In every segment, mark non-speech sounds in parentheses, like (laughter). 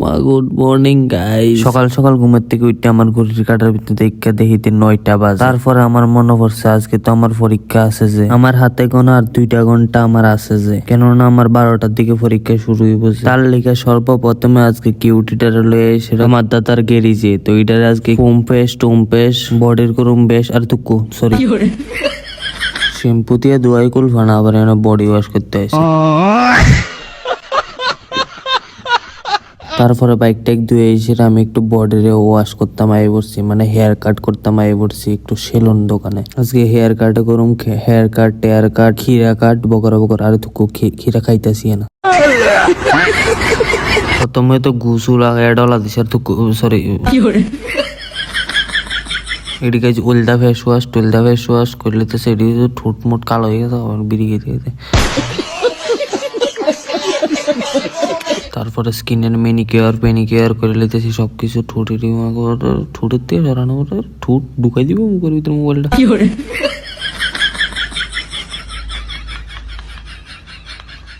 মা good morning guys সকাল সকাল ঘুমের থেকে উঠতে আমার ঘড়ির কাটার ভিতরে দেখা দেখিতে নয়টা বাজে। তারপরে আমার মনে পড়ছে আজকে তো আমার পরীক্ষা আছে যে। আমার হাতে কোনো আর দুইটা ঘণ্টা আমার আছে যে। কেননা আমার বারোটার দিকে পরীক্ষা শুরু হইব যে। তার লেগে সর্বপ্রথমে আজকে কিউটিটার লয়ে এসে আমার দাদার গেরিজে তো এটার আজকে কুম্পেশ টুম্পেশ বডির করুম বেশ আর তুকু সরি শ্যাম্পু দিয়ে ধোয়াই কুল ফানা আবার বডি ওয়াশ করতে আসে। তারপরে বাইক টাইক ধুয়ে এসে আমি একটু বডিরে ওয়াশ করতাম আই পড়ছি। মানে হেয়ার কাট করতাম আই পড়ছি একটু সেলুন দোকানে। আজকে হেয়ার কাট করুম হেয়ার কাট টেয়ার কাট খিরা কাট বকরা বকর। আর তো খিরা খাইতাছি না। প্রথমে তো গুসু লাগাই ডলা দিছে আর তো সরি এটি কাছে উল্টা ফেস ওয়াশ টুলদা ফেস ওয়াশ করলে তো সেটি তো ঠোঁট মোট কালো হয়ে গেছে বেরিয়ে গেছে তারপরে স্কিনের মেনিকেয়ার পেনিকেয়ার করে লিতেছি সব কিছু ঠোঁটের ঠোঁটের দিয়ে সরানো করে ঠোঁট ঢুকাই দিব মুখের ভিতরে মোবাইলটা।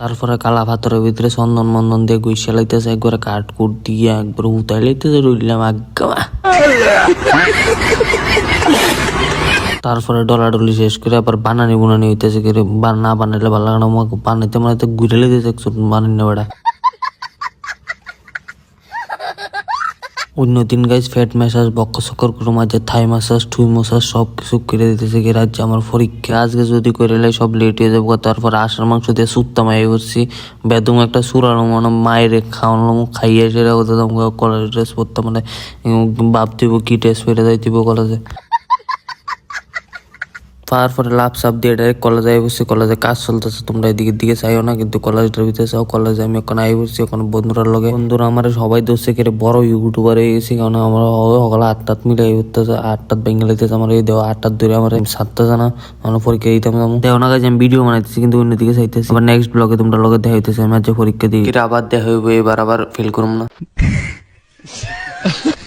তারপরে কালা ভাতরের ভিতরে চন্দন মন্দন দিয়ে গুইসা লাইতেছে একবারে কাঠ কুট দিয়ে একবার উতাই লাইতেছে রইলাম আজ্ঞা তারপরে ডলাডলি শেষ করে আবার বানানি বুনানি হইতেছে না বানাইলে ভালো লাগে না বানাইতে বানাইতে ঘুরে লেগেছে বানানি না বেড়া অন্য দিন গাইজ ফ্যাট ম্যাসাজ বক্ক সকর করে মাঝে থাই ম্যাসাজ ঠুই ম্যাসাজ সব কিছু করে দিতেছে কি রাজ্যে আমার পরীক্ষা। আজকে যদি করে লাই, সব লেট হয়ে যাব। তারপর আসার মাংস দিয়ে সুত্তা মাই করছি। বেদম একটা সুরানো মানে মায়ের খাওয়ানো, খাইয়ে সেটা হতে কলেজ ড্রেস পরতাম মানে দিব কি ড্রেস পেরে যাইতিব কলেজে তারপরে লাভ সাপ দিয়ে ডাইরেক্ট কলেজে আই বসছি কলেজে কাজ চলতেছে তোমরা এদিকে দিকে চাইও না কিন্তু কলেজটার ভিতরে চাও কলেজে আমি এখন আই বসছি এখন বন্ধুরা লগে। বন্ধুরা আমার সবাই দোষে কেটে বড় ইউটিউবার হয়ে গেছি কারণ আমার সকালে আটটাত মিলাই উঠতেছে আটটাত বেঙ্গালিতেছে আমার এই দেওয়া আটটাত ধরে আমার সাতটা জানা আমার পরীক্ষা দিতাম যাব। দেও না কাজে আমি ভিডিও বানাইতেছি কিন্তু অন্যদিকে চাইতেছি। আবার নেক্সট ব্লগে তোমরা লগে দেখা হইতেছে আমি আজ পরীক্ষা দিই। এটা আবার দেখা হইব এবার আবার ফেল করুম না। (laughs)